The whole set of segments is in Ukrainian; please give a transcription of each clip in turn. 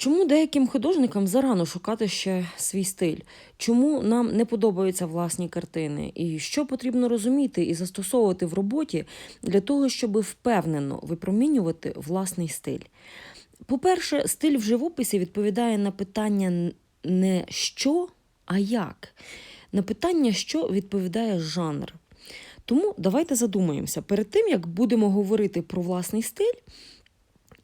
Чому деяким художникам зарано шукати ще свій стиль? Чому нам не подобаються власні картини? І що потрібно розуміти і застосовувати в роботі для того, щоб впевнено випромінювати власний стиль? По-перше, стиль в живописі відповідає на питання не що, а як. На питання, що відповідає жанр. Тому давайте задумаємося перед тим, як будемо говорити про власний стиль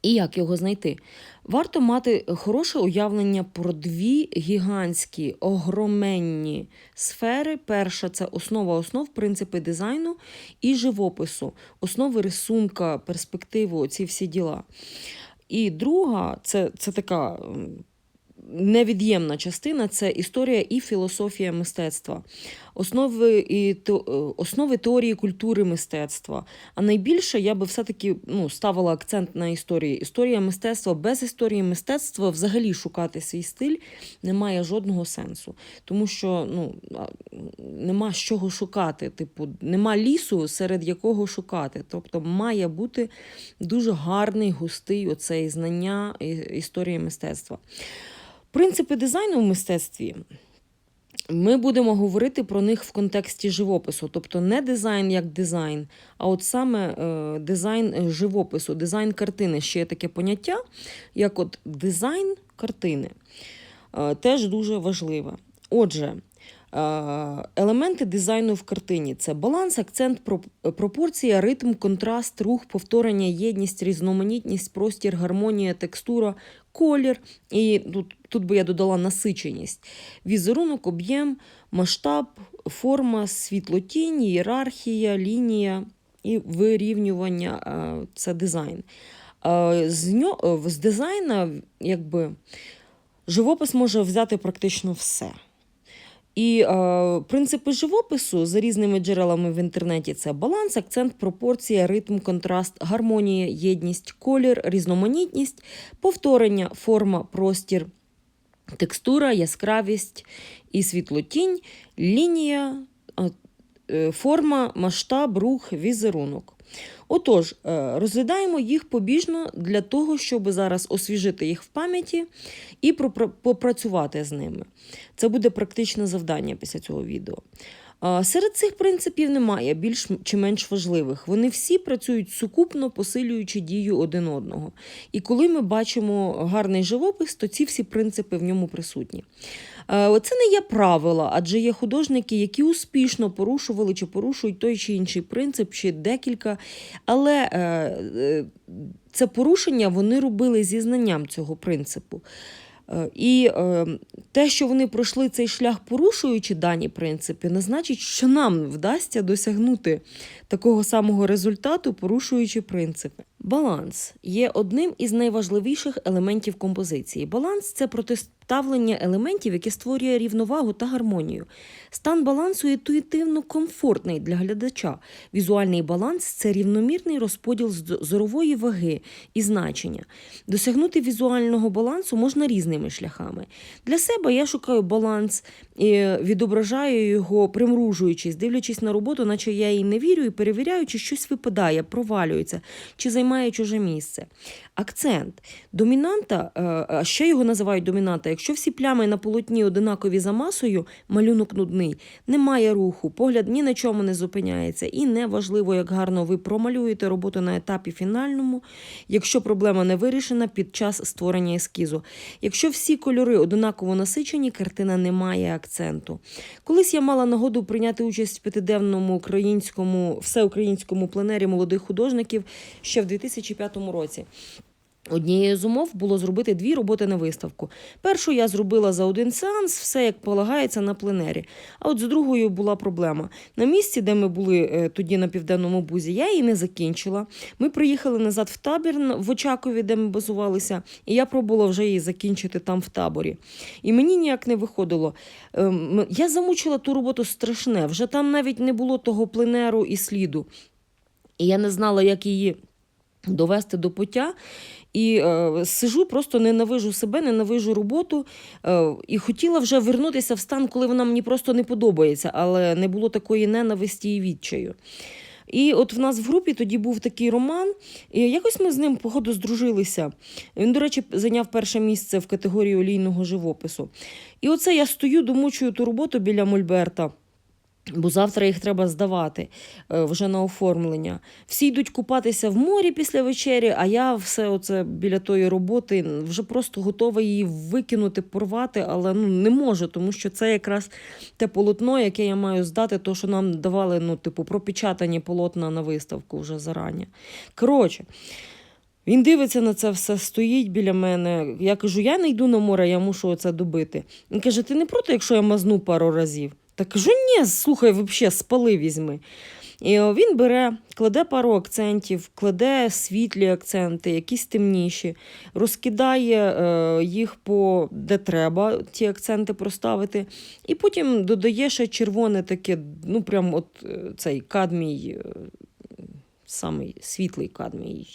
і як його знайти, варто мати хороше уявлення про дві гігантські, огроменні сфери. Перша це основа основ, принципи дизайну і живопису, основи рисунка, перспективу, ці всі діла. І друга це, це така невід'ємна частина це історія і філософія мистецтва, основи, і, основи теорії культури мистецтва. А найбільше я би все-таки ну, ставила акцент на історії. Історія мистецтва без історії мистецтва взагалі шукати свій стиль немає жодного сенсу. Тому що ну, нема з чого шукати. Типу, нема лісу, серед якого шукати. Тобто має бути дуже гарний, густий оцей знання історії мистецтва. Принципи дизайну в мистецтві. Ми будемо говорити про них в контексті живопису, тобто не дизайн як дизайн, а от саме е, дизайн живопису, дизайн картини. Ще є таке поняття, як от дизайн картини. Е, теж дуже важливе. Отже, елементи дизайну в картині це баланс, акцент, пропорція, ритм, контраст, рух, повторення, єдність, різноманітність, простір, гармонія, текстура, колір. І тут, тут би я додала насиченість, візерунок, об'єм, масштаб, форма, світлотінь, ієрархія, лінія і вирівнювання е, це дизайн. Е, З, ньо, е, з дизайна, якби. Живопис може взяти практично все. І е, принципи живопису за різними джерелами в інтернеті це баланс, акцент, пропорція, ритм, контраст, гармонія, єдність, колір, різноманітність, повторення, форма, простір, текстура, яскравість і світлотінь, лінія, е, форма, масштаб, рух, візерунок. Отож, е, розглядаємо їх побіжно для того, щоб зараз освіжити їх в пам'яті і попрацювати з ними. Це буде практичне завдання після цього відео. Серед цих принципів немає більш чи менш важливих. Вони всі працюють сукупно, посилюючи дію один одного. І коли ми бачимо гарний живопис, то ці всі принципи в ньому присутні. Е, Це не є правила, адже є художники, які успішно порушували чи порушують той чи інший принцип, чи декілька. Але е, е, це порушення вони робили зі знанням цього принципу. І те, що вони пройшли цей шлях, порушуючи дані принципи, не значить, що нам вдасться досягнути такого самого результату, порушуючи принципи. Баланс є одним із найважливіших елементів композиції. Баланс це протиставлення елементів, яке створює рівновагу та гармонію. Стан балансу інтуїтивно комфортний для глядача. Візуальний баланс це рівномірний розподіл зорової ваги і значення. Досягнути візуального балансу можна різними шляхами. Для себе я шукаю баланс і відображаю його, примружуючись, дивлячись на роботу, наче я їй не вірю, і перевіряю, чи щось випадає, провалюється, чи займає чуже місце. Акцент. Домінанта, е, а ще його називають домінанта. Якщо всі плями на полотні одинакові за масою, малюнок нудний, немає руху, погляд ні на чому не зупиняється. І не важливо, як гарно ви промалюєте роботу на етапі фінальному, якщо проблема не вирішена під час створення ескізу. Якщо всі кольори одинаково насичені, картина не має акценту. Колись я мала нагоду прийняти участь в п'ятиденному українському всеукраїнському пленері молодих художників ще в 2005 році. Однією з умов було зробити дві роботи на виставку. Першу я зробила за один сеанс, все як полагається на пленері. А от з другою була проблема. На місці, де ми були е, тоді на південному бузі, я її не закінчила. Ми приїхали назад в табір в Очакові, де ми базувалися, і я пробувала вже її закінчити там в таборі. І мені ніяк не виходило. Ем, Я замучила ту роботу страшне. Вже там навіть не було того пленеру і сліду. І я не знала, як її довести до пуття. І е, сижу, просто ненавижу себе, ненавижу роботу. Е, і хотіла вже вернутися в стан, коли вона мені просто не подобається, але не було такої ненависті і відчаю. І от в нас в групі тоді був такий роман, і якось ми з ним, походу, здружилися. Він, до речі, зайняв перше місце в категорії олійного живопису. І оце я стою, домучую ту роботу біля Мольберта. Бо завтра їх треба здавати е, вже на оформлення. Всі йдуть купатися в морі після вечері, а я все оце біля тої роботи вже просто готова її викинути, порвати, але ну, не можу, тому що це якраз те полотно, яке я маю здати, то, що нам давали, ну, типу, пропечатані полотна на виставку вже зарані. Коротше. Він дивиться на це все, стоїть біля мене. Я кажу: я не йду на море, я мушу це добити. Він каже: ти не проти, якщо я мазну пару разів? Та кажу, ні, слухай, взагалі, спали візьми. І він бере, кладе пару акцентів, кладе світлі акценти, якісь темніші, розкидає е, їх по де треба, ті акценти проставити, і потім додає ще червоне таке, ну прям от е, цей кадмій, е, самий світлий кадмій,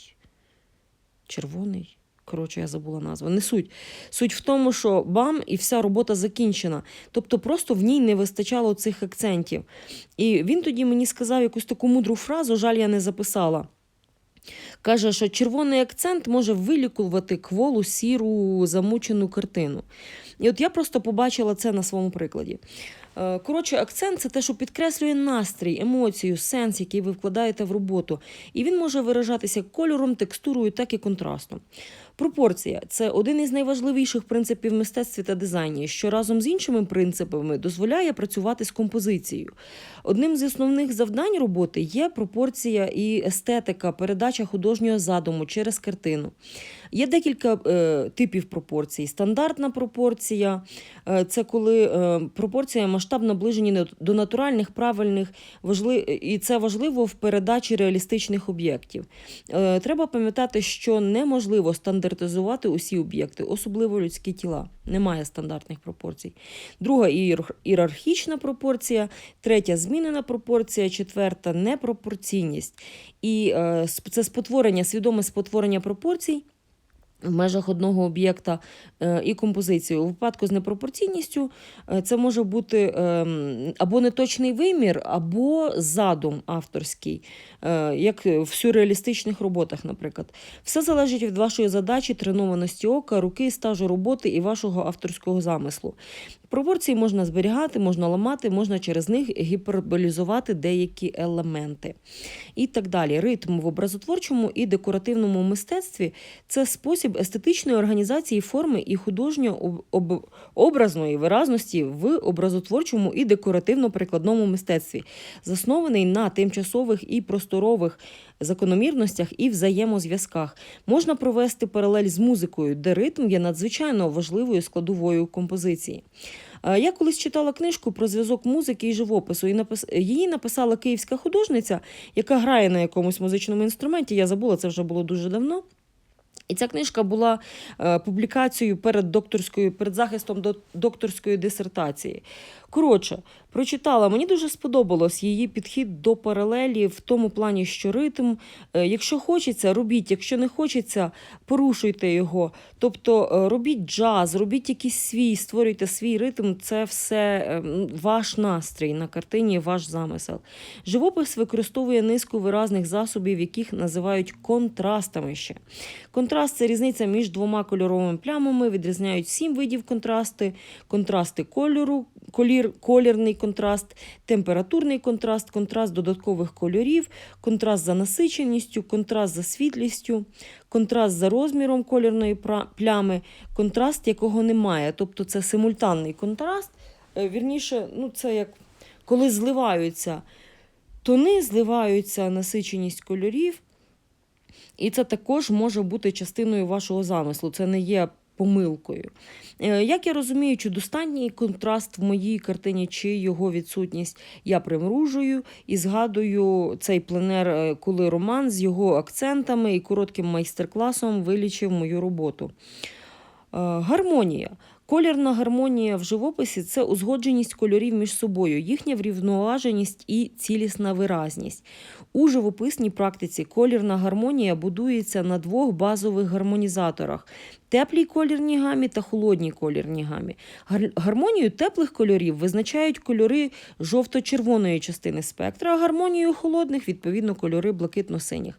червоний. Коротше, я забула назву. Не суть. Суть в тому, що бам, і вся робота закінчена. Тобто просто в ній не вистачало цих акцентів. І він тоді мені сказав якусь таку мудру фразу, жаль, я не записала. Каже, що червоний акцент може вилікувати кволу, сіру, замучену картину. І от я просто побачила це на своєму прикладі. Е, Коротше, акцент це те, що підкреслює настрій, емоцію, сенс, який ви вкладаєте в роботу. І він може виражатися кольором, текстурою, так і контрастом. Пропорція це один із найважливіших принципів мистецтві та дизайні, що разом з іншими принципами дозволяє працювати з композицією. Одним з основних завдань роботи є пропорція і естетика, передача художнього задуму через картину. Є декілька е, типів пропорцій. Стандартна пропорція е, це коли е, пропорція масштаб наближені до натуральних, правильних, важли... і це важливо в передачі реалістичних об'єктів. Е, треба пам'ятати, що неможливо стандартизувати усі об'єкти, особливо людські тіла. Немає стандартних пропорцій. Друга ієр- ієрархічна пропорція, третя змінена пропорція, четверта непропорційність. І е, це спотворення, свідоме спотворення пропорцій. В межах одного об'єкта е, і композиції. У випадку з непропорційністю е, це може бути ем, або неточний вимір, або задум авторський, е, як в сюрреалістичних роботах, наприклад. Все залежить від вашої задачі, тренованості ока, руки, стажу роботи і вашого авторського замислу. Пропорції можна зберігати, можна ламати, можна через них гіперболізувати деякі елементи. І так далі. Ритм в образотворчому і декоративному мистецтві це спосіб естетичної організації форми і художньо-образної виразності в образотворчому і декоративно-прикладному мистецтві, заснований на тимчасових і просторових закономірностях і взаємозв'язках. Можна провести паралель з музикою, де ритм є надзвичайно важливою складовою композиції. Е, Я колись читала книжку про зв'язок музики і живопису. І напис... Її написала київська художниця, яка грає на якомусь музичному інструменті. Я забула, це вже було дуже давно. І ця книжка була е, публікацією перед докторською, перед захистом до докторської дисертації. Коротше, прочитала, мені дуже сподобалось її підхід до паралелі в тому плані, що ритм, е, якщо хочеться, робіть, якщо не хочеться, порушуйте його. Тобто е, робіть джаз, робіть якийсь свій, створюйте свій ритм, це все е, ваш настрій на картині, ваш замисел. Живопис використовує низку виразних засобів, яких називають контрастами ще. Контраст це різниця між двома кольоровими плямами, відрізняють сім видів контрасти, контрасти кольору, колір, колірний контраст, температурний контраст, контраст додаткових кольорів, контраст за насиченістю, контраст за світлістю, контраст за розміром кольорної плями, контраст, якого немає. Тобто це симультанний контраст. Е, Вірніше, ну це як коли зливаються тони, зливаються насиченість кольорів. І це також може бути частиною вашого замислу. Це не є помилкою. Е, Як я розумію, чи достатній контраст в моїй картині, чи його відсутність, я примружую і згадую цей пленер, е, коли роман з його акцентами і коротким майстер-класом вилічив мою роботу. Е, Гармонія. Колірна гармонія в живописі це узгодженість кольорів між собою, їхня врівноваженість і цілісна виразність. У живописній практиці колірна гармонія будується на двох базових гармонізаторах теплій колірній гамі та холодній колірній гамі. Гар- Гармонію теплих кольорів визначають кольори жовто-червоної частини спектра, а гармонію холодних відповідно кольори блакитно-синіх.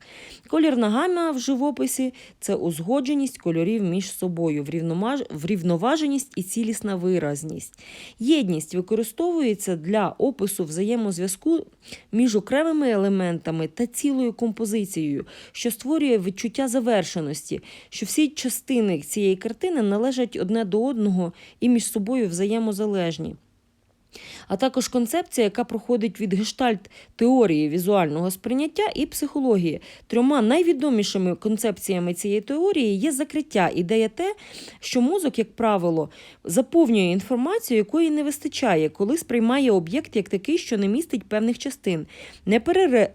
Колірна гама в живописі це узгодженість кольорів між собою, врівноваженість і цілісна виразність. Єдність використовується для опису взаємозв'язку між окремими елементами та цілою композицією, що створює відчуття завершеності, що всі частини цієї картини належать одне до одного і між собою взаємозалежні. А також концепція, яка проходить від гештальт теорії візуального сприйняття і психології. Трьома найвідомішими концепціями цієї теорії є закриття, ідея те, що мозок, як правило, заповнює інформацію, якої не вистачає, коли сприймає об'єкт як такий, що не містить певних частин.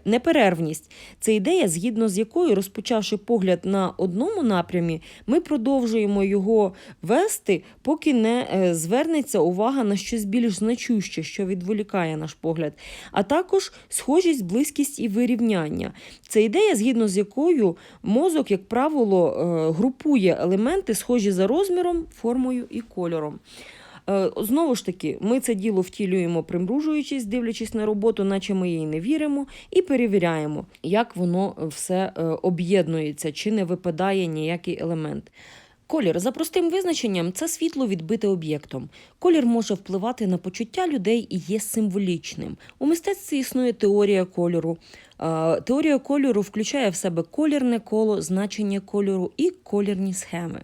Неперервність це ідея, згідно з якою, розпочавши погляд на одному напрямі, ми продовжуємо його вести, поки не е, звернеться увага на щось більш значуще, що відволікає наш погляд, а також схожість, близькість і вирівняння. Це ідея, згідно з якою мозок, як правило, е, групує елементи, схожі за розміром, формою і кольором. Е, Знову ж таки, ми це діло втілюємо, примружуючись, дивлячись на роботу, наче ми їй не віримо, і перевіряємо, як воно все е, об'єднується, чи не випадає ніякий елемент. Колір за простим визначенням це світло відбите об'єктом. Колір може впливати на почуття людей і є символічним. У мистецтві існує теорія кольору. Теорія кольору включає в себе колірне коло, значення кольору і колірні схеми.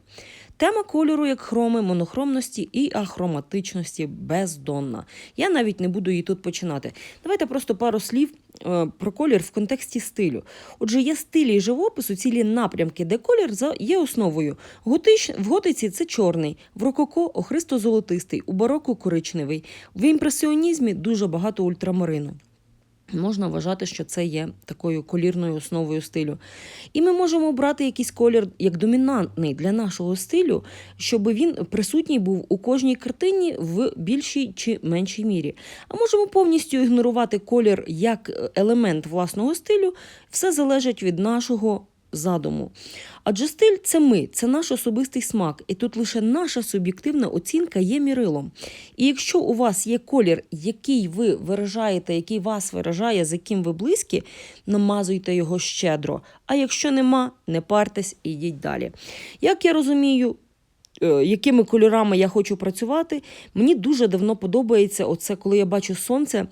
Тема кольору як хроми, монохромності і ахроматичності бездонна. Я навіть не буду її тут починати. Давайте просто пару слів е, про колір в контексті стилю. Отже, є стилі живопису, цілі напрямки, де колір є основою. Готич, в готиці це чорний, в рококо охристо-золотистий, у бароко коричневий, в імпресіонізмі дуже багато ультрамарину. Можна вважати, що це є такою колірною основою стилю. І ми можемо обрати якийсь колір як домінантний для нашого стилю, щоб він присутній був у кожній картині в більшій чи меншій мірі. А можемо повністю ігнорувати колір як елемент власного стилю. Все залежить від нашого задуму. Адже стиль це ми, це наш особистий смак, і тут лише наша суб'єктивна оцінка є мірилом. І якщо у вас є колір, який ви виражаєте, який вас виражає, з яким ви близькі, намазуйте його щедро. А якщо нема, не партесь і йдіть далі. Як я розумію, е, якими кольорами я хочу працювати, мені дуже давно подобається оце, коли я бачу сонце.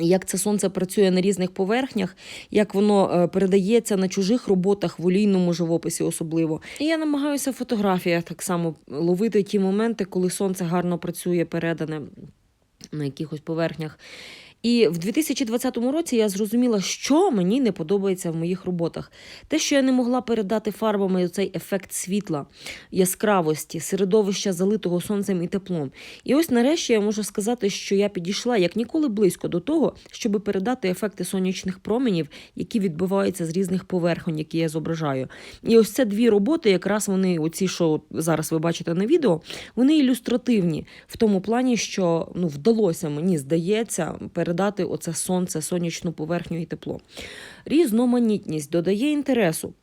Як це сонце працює на різних поверхнях, як воно е, передається на чужих роботах, в олійному живописі особливо. І я намагаюся в фотографіях так само ловити ті моменти, коли сонце гарно працює, передане на якихось поверхнях. І в 2020 році я зрозуміла, що мені не подобається в моїх роботах. Те, що я не могла передати фарбами цей ефект світла, яскравості, середовища, залитого сонцем і теплом. І ось нарешті я можу сказати, що я підійшла як ніколи близько до того, щоб передати ефекти сонячних променів, які відбуваються з різних поверхонь, які я зображаю. І ось це дві роботи, якраз вони, оці, що зараз ви бачите на відео, вони ілюстративні в тому плані, що ну, вдалося мені, здається, передати оце сонце, сонячну поверхню і тепло. Різноманітність додає інтересу.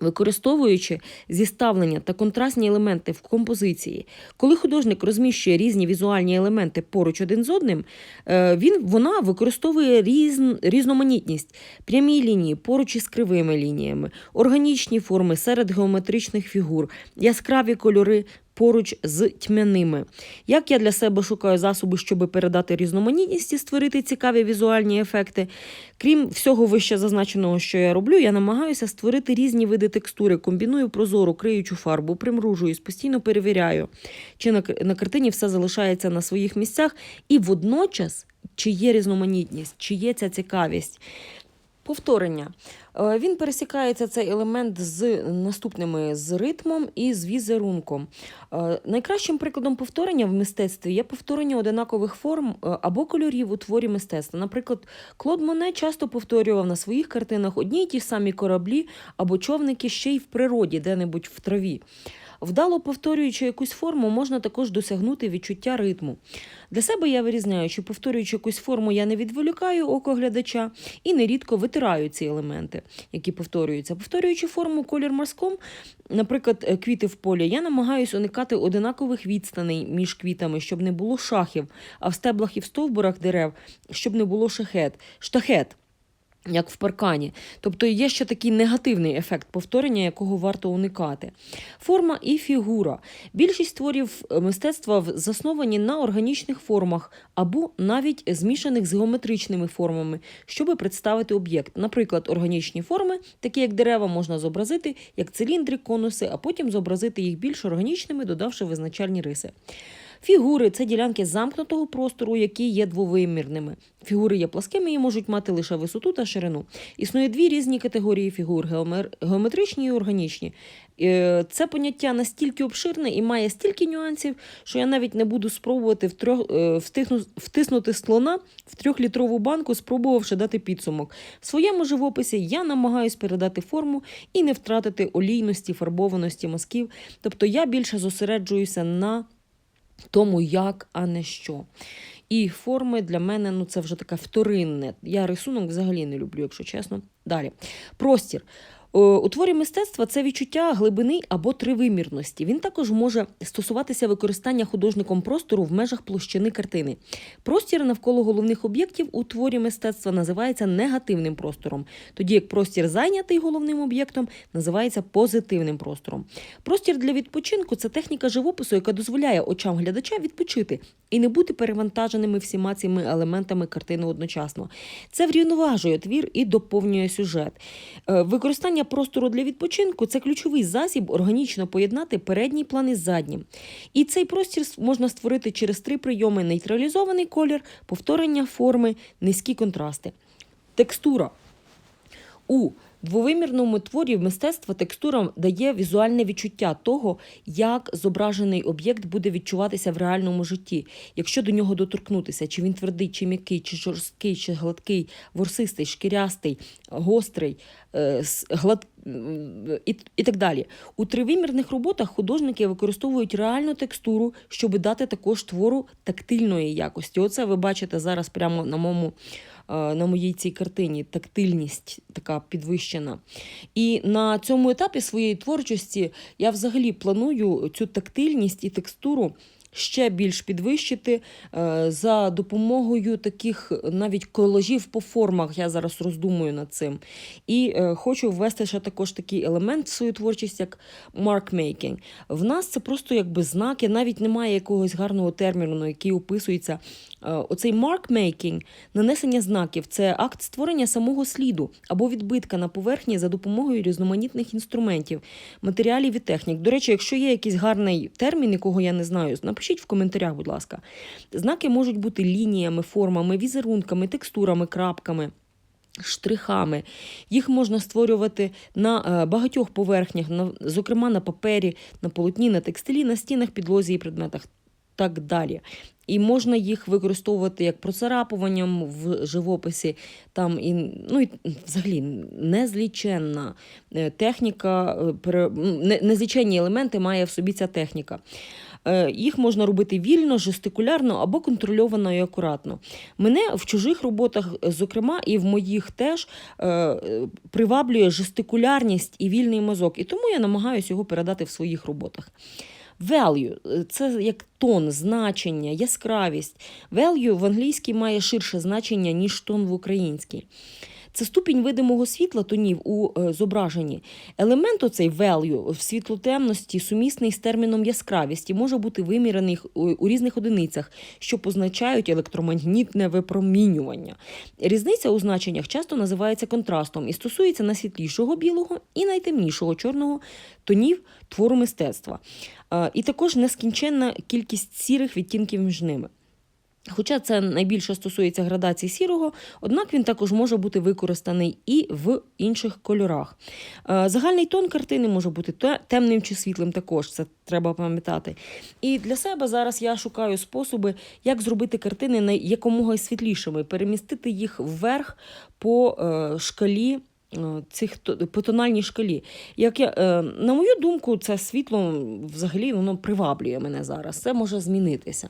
Використовуючи зіставлення та контрастні елементи в композиції, коли художник розміщує різні візуальні елементи поруч один з одним, е, він, вона використовує різн, різноманітність, прямі лінії поруч із кривими лініями, органічні форми серед геометричних фігур, яскраві кольори поруч з тьмяними. Як я для себе шукаю засоби, щоб передати різноманітність і створити цікаві візуальні ефекти. Крім всього вище зазначеного, що я роблю, я намагаюся створити різні види текстури, комбіную прозору, криючу фарбу, примружуюсь, постійно перевіряю, чи на, картині все залишається на своїх місцях, і водночас чи є різноманітність, чи є ця цікавість. Повторення. Е, Він пересікається цей елемент з наступними з ритмом і з візерунком. Е, Найкращим прикладом повторення в мистецтві є повторення одинакових форм е, або кольорів у творі мистецтва. Наприклад, Клод Моне часто повторював на своїх картинах одні й ті самі кораблі або човники ще й в природі, де-небудь в траві. Вдало повторюючи якусь форму, можна також досягнути відчуття ритму. Для себе я вирізняю, що повторюючи якусь форму, я не відволікаю око глядача і нерідко витираю ці елементи, які повторюються. Повторюючи форму колір морском, наприклад, е, квіти в полі, я намагаюся уникати одинакових відстаней між квітами, щоб не було шахів, а в стеблах і в стовбурах дерев, щоб не було шахет, штахет. Як в паркані. Тобто є ще такий негативний ефект повторення, якого варто уникати. Форма і фігура. Більшість творів е, мистецтва засновані на органічних формах або навіть змішаних з геометричними формами, щоб представити об'єкт. Наприклад, органічні форми, такі як дерева, можна зобразити як циліндри, конуси, а потім зобразити їх більш органічними, додавши визначальні риси. Фігури це ділянки замкнутого простору, які є двовимірними. Фігури є пласкими і можуть мати лише висоту та ширину. Існує дві різні категорії фігур: геометричні і органічні. Е, Це поняття настільки обширне і має стільки нюансів, що я навіть не буду спробувати втрьох, е, втиснути слона в трьохлітрову банку, спробувавши дати підсумок. В своєму живописі я намагаюсь передати форму і не втратити олійності, фарбованості мазків. Тобто я більше зосереджуюся на тому, як, а не що. І форми для мене ну, це вже таке вторинне. Я рисунок взагалі не люблю, якщо чесно. Далі. Простір. Е, У творі мистецтва це відчуття глибини або тривимірності. Він також може стосуватися використання художником простору в межах площини картини. Простір навколо головних об'єктів у творі мистецтва називається негативним простором, тоді як простір, зайнятий головним об'єктом, називається позитивним простором. Простір для відпочинку це техніка живопису, яка дозволяє очам глядача відпочити і не бути перевантаженими всіма цими елементами картини одночасно. Це врівноважує твір і доповнює сюжет. Е, Використання простору для відпочинку це ключовий засіб органічно поєднати передній план із заднім. І цей простір можна створити через три прийоми: нейтралізований колір, повторення форми, низькі контрасти. Текстура. У двовимірному творі мистецтва текстура дає візуальне відчуття того, як зображений об'єкт буде відчуватися в реальному житті, якщо до нього доторкнутися, чи він твердий, чи м'який, чи жорсткий, чи гладкий, ворсистий, шкірястий, гострий, е, глад... і, так далі. У тривимірних роботах художники використовують реальну текстуру, щоб дати також твору тактильної якості. Оце ви бачите зараз прямо на моєму на моїй цій картині тактильність така підвищена. І на цьому етапі своєї творчості я взагалі планую цю тактильність і текстуру. Ще більш підвищити е, за допомогою таких навіть колажів по формах. Я зараз роздумую над цим. І е, хочу ввести ще також такий елемент в свою творчість, як маркмейкінг. В нас це просто якби знаки, навіть немає якогось гарного терміну, який описується. Е, Оцей маркмейкінг, нанесення знаків це акт створення самого сліду або відбитка на поверхні за допомогою різноманітних інструментів, матеріалів і технік. До речі, якщо є якийсь гарний термін, якого я не знаю, напишіть в коментарях, будь ласка. Знаки можуть бути лініями, формами, візерунками, текстурами, крапками. Штрихами їх можна створювати на е, багатьох поверхнях, зокрема на папері, на полотні, на текстилі, на стінах, підлозі і предметах, так далі. І можна їх використовувати як процарапуванням в живописі, там і ну і взагалі незліченна е, техніка, е, незліченні елементи має в собі ця техніка. Е, Їх можна робити вільно, жестикулярно або контрольовано і акуратно. Мене в чужих роботах, е, зокрема, і в моїх теж е, приваблює жестикулярність і вільний мозок, і тому я намагаюся його передати в своїх роботах. Value – це як тон, значення, яскравість. Value в англійській має ширше значення, ніж тон в українській. Це ступінь видимого світла тонів у е, зображенні. Елемент оцей value в світлотемності сумісний з терміном яскравість і може бути вимірений у, різних одиницях, що позначають електромагнітне випромінювання. Різниця у значеннях часто називається контрастом і стосується найсвітлішого білого і найтемнішого чорного тонів твору мистецтва. Е, І також нескінченна кількість сірих відтінків між ними. Хоча це найбільше стосується градації сірого, однак він також може бути використаний і в інших кольорах. Е, Загальний тон картини може бути темним чи світлим також, це треба пам'ятати. І для себе зараз я шукаю способи, як зробити картини якомога світлішими, перемістити їх вверх по е, шкалі е, цих по тональній шкалі. Як я, на мою думку, це світло взагалі воно приваблює мене зараз. Це може змінитися.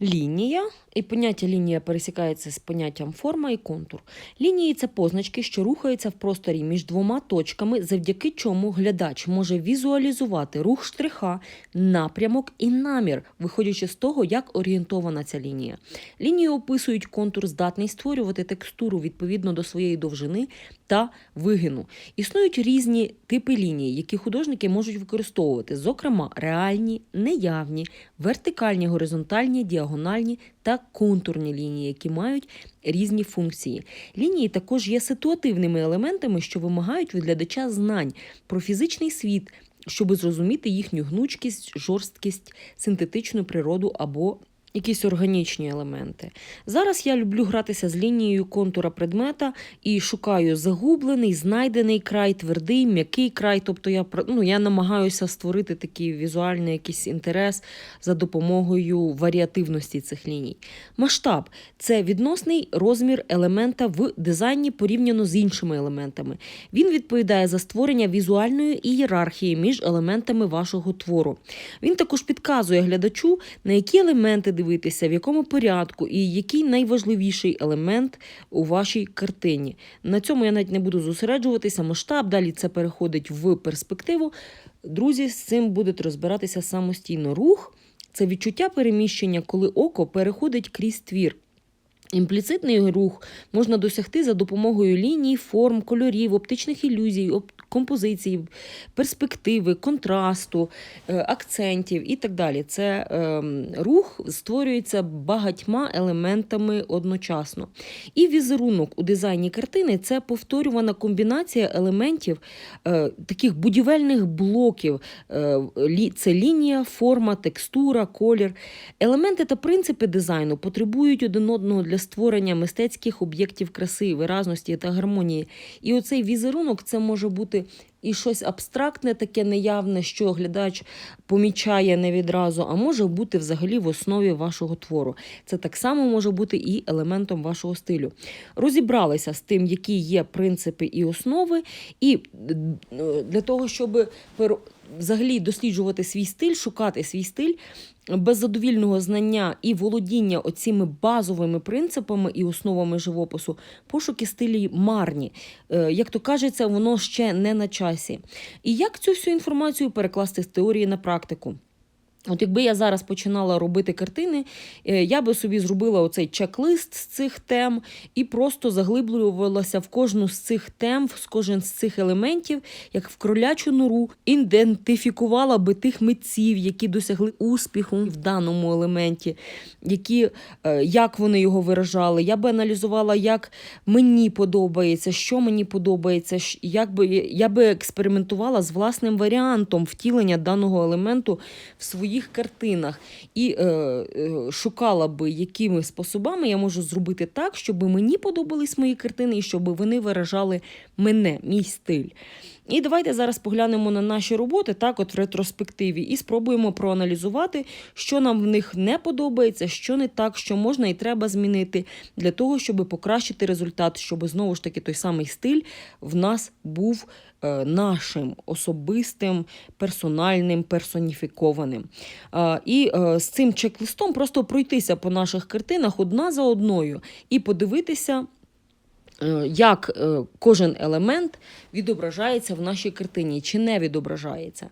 Лінія і поняття лінія пересікається з поняттям форма і контур. Лінії це позначки, що рухаються в просторі між двома точками, завдяки чому глядач може візуалізувати рух штриха, напрямок і намір, виходячи з того, як орієнтована ця лінія. Лінії описують контур, здатний створювати текстуру відповідно до своєї довжини та вигину. Існують різні типи ліній, які художники можуть використовувати, зокрема реальні, неявні, вертикальні, горизонтальні, діагональні та контурні лінії, які мають різні функції. Лінії також є ситуативними елементами, що вимагають від глядача знань про фізичний світ, щоб зрозуміти їхню гнучкість, жорсткість, синтетичну природу або якісь органічні елементи. Зараз я люблю гратися з лінією контура предмета і шукаю загублений, знайдений край, твердий, м'який край. Тобто я ну, я намагаюся створити такий візуальний якийсь інтерес за допомогою варіативності цих ліній. Масштаб це відносний розмір елемента в дизайні порівняно з іншими елементами. Він відповідає за створення візуальної ієрархії між елементами вашого твору. Він також підказує глядачу, на які елементи дивитися, в якому порядку і який найважливіший елемент у вашій картині. На цьому я навіть не буду зосереджуватися. Масштаб далі це переходить в перспективу. Друзі, з цим будуть розбиратися самостійно. Рух це відчуття переміщення, коли око переходить крізь твір. Імпліцитний рух можна досягти за допомогою ліній, форм, кольорів, оптичних ілюзій, композицій, перспективи, контрасту, е, акцентів і так далі. Це ем, рух створюється багатьма елементами одночасно. І візерунок у дизайні картини це повторювана комбінація елементів е, таких будівельних блоків. Е, це лінія, форма, текстура, колір. Елементи та принципи дизайну потребують один одного для створення мистецьких об'єктів краси, виразності та гармонії. І оцей візерунок це може бути і щось абстрактне, таке неявне, що глядач помічає не відразу, а може бути взагалі в основі вашого твору. Це так само може бути і елементом вашого стилю. Розібралися з тим, які є принципи і основи, і е, для того, щоб взагалі досліджувати свій стиль, шукати свій стиль. Без задовільного знання і володіння оціми базовими принципами і основами живопису, пошуки стилі марні. Е, Як то кажеться, воно ще не на часі. І як цю всю інформацію перекласти з теорії на практику? От якби я зараз починала робити картини, е, я би собі зробила оцей чек-лист з цих тем і просто заглиблювалася в кожну з цих тем, в кожен з цих елементів, як в кролячу нору, ідентифікувала би тих митців, які досягли успіху в даному елементі, які, е, як вони його виражали. Я би аналізувала, як мені подобається, що мені подобається, як би я би експериментувала з власним варіантом втілення даного елементу в своїх картинах і е, е, шукала би, якими способами я можу зробити так, щоб мені подобались мої картини і щоб вони виражали мене, мій стиль. І давайте зараз поглянемо на наші роботи так, от в ретроспективі, і спробуємо проаналізувати, що нам в них не подобається, що не так, що можна і треба змінити для того, щоб покращити результат, щоб знову ж таки той самий стиль в нас був е, нашим особистим, персональним, персоніфікованим. І е, з цим чек-листом просто пройтися по наших картинах одна за одною і подивитися. Е, Як е, кожен елемент відображається в нашій картині чи не відображається?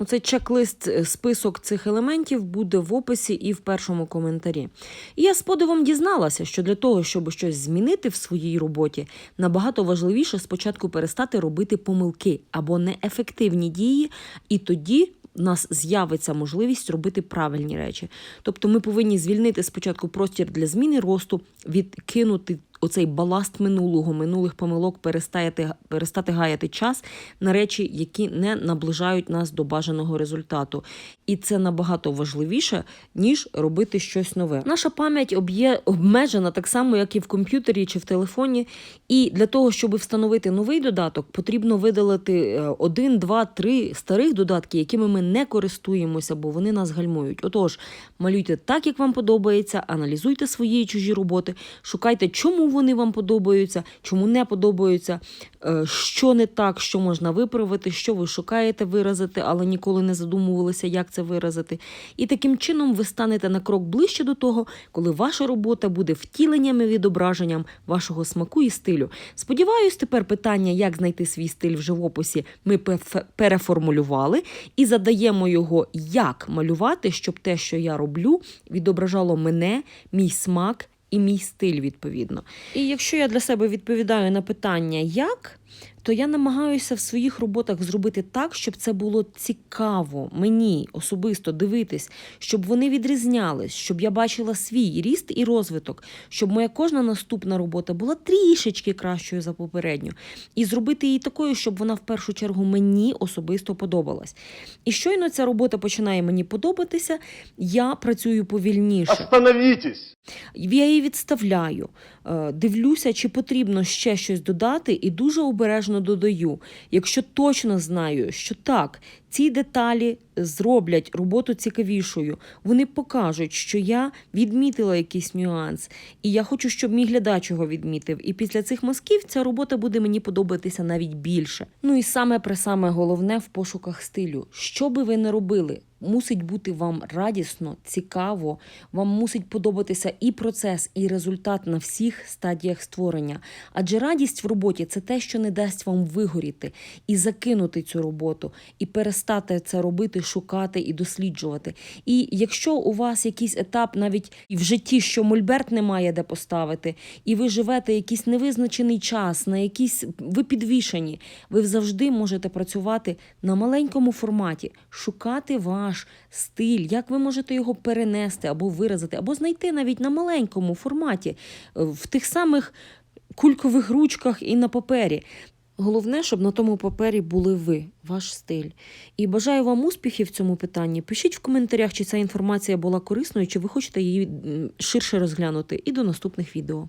Оцей чек-лист, е, список цих елементів буде в описі і в першому коментарі. І я з подивом дізналася, що для того, щоб щось змінити в своїй роботі, набагато важливіше спочатку перестати робити помилки або неефективні дії, і тоді. У нас з'явиться можливість робити правильні речі. Тобто ми повинні звільнити спочатку простір для зміни росту, відкинути оцей баласт минулого, минулих помилок, перестати, перестати гаяти час на речі, які не наближають нас до бажаного результату. І це набагато важливіше, ніж робити щось нове. Наша пам'ять об'є обмежена так само, як і в комп'ютері чи в телефоні. І для того, щоб встановити новий додаток, потрібно видалити е, один, два, три старих додатки, якими ми не користуємося, бо вони нас гальмують. Отож, малюйте так, як вам подобається, аналізуйте свої і чужі роботи, шукайте, чому вони вам подобаються, чому не подобаються, е, що не так, що можна виправити, що ви шукаєте виразити, але ніколи не задумувалися, як це виразити. І таким чином ви станете на крок ближче до того, коли ваша робота буде втіленням і відображенням вашого смаку і стилю. Сподіваюсь, тепер питання, як знайти свій стиль в живописі, ми переформулювали і задаємо його, як малювати, щоб те, що я роблю, відображало мене, мій смак і мій стиль відповідно. І якщо я для себе відповідаю на питання, як. То я намагаюся в своїх роботах зробити так, щоб це було цікаво мені особисто дивитись, щоб вони відрізнялись, щоб я бачила свій ріст і розвиток, щоб моя кожна наступна робота була трішечки кращою за попередню, і зробити її такою, щоб вона в першу чергу мені особисто подобалась. І щойно ця робота починає мені подобатися, я працюю повільніше. Остановитесь! Я її відставляю, е, дивлюся, чи потрібно ще щось додати, і дуже обережно додаю. Якщо точно знаю, що так, ці деталі зроблять роботу цікавішою, вони покажуть, що я відмітила якийсь нюанс, і я хочу, щоб мій глядач його відмітив. І після цих мазків ця робота буде мені подобатися навіть більше. Ну і саме при саме головне в пошуках стилю. Що би ви не робили? Мусить бути вам радісно, цікаво, вам мусить подобатися і процес, і результат на всіх стадіях створення. Адже радість в роботі це те, що не дасть вам вигоріти і закинути цю роботу, і перестати це робити, шукати і досліджувати. І якщо у вас якийсь етап навіть в житті, що мольберт немає де поставити, і ви живете якийсь невизначений час, на якийсь ви підвішені, ви завжди можете працювати на маленькому форматі, шукати ваш стиль, як ви можете його перенести або виразити, або знайти навіть на маленькому форматі, е, в тих самих кулькових ручках і на папері. Головне, щоб на тому папері були ви, ваш стиль. І бажаю вам успіхів в цьому питанні. Пишіть в коментарях, чи ця інформація була корисною, чи ви хочете її ширше розглянути. І до наступних відео.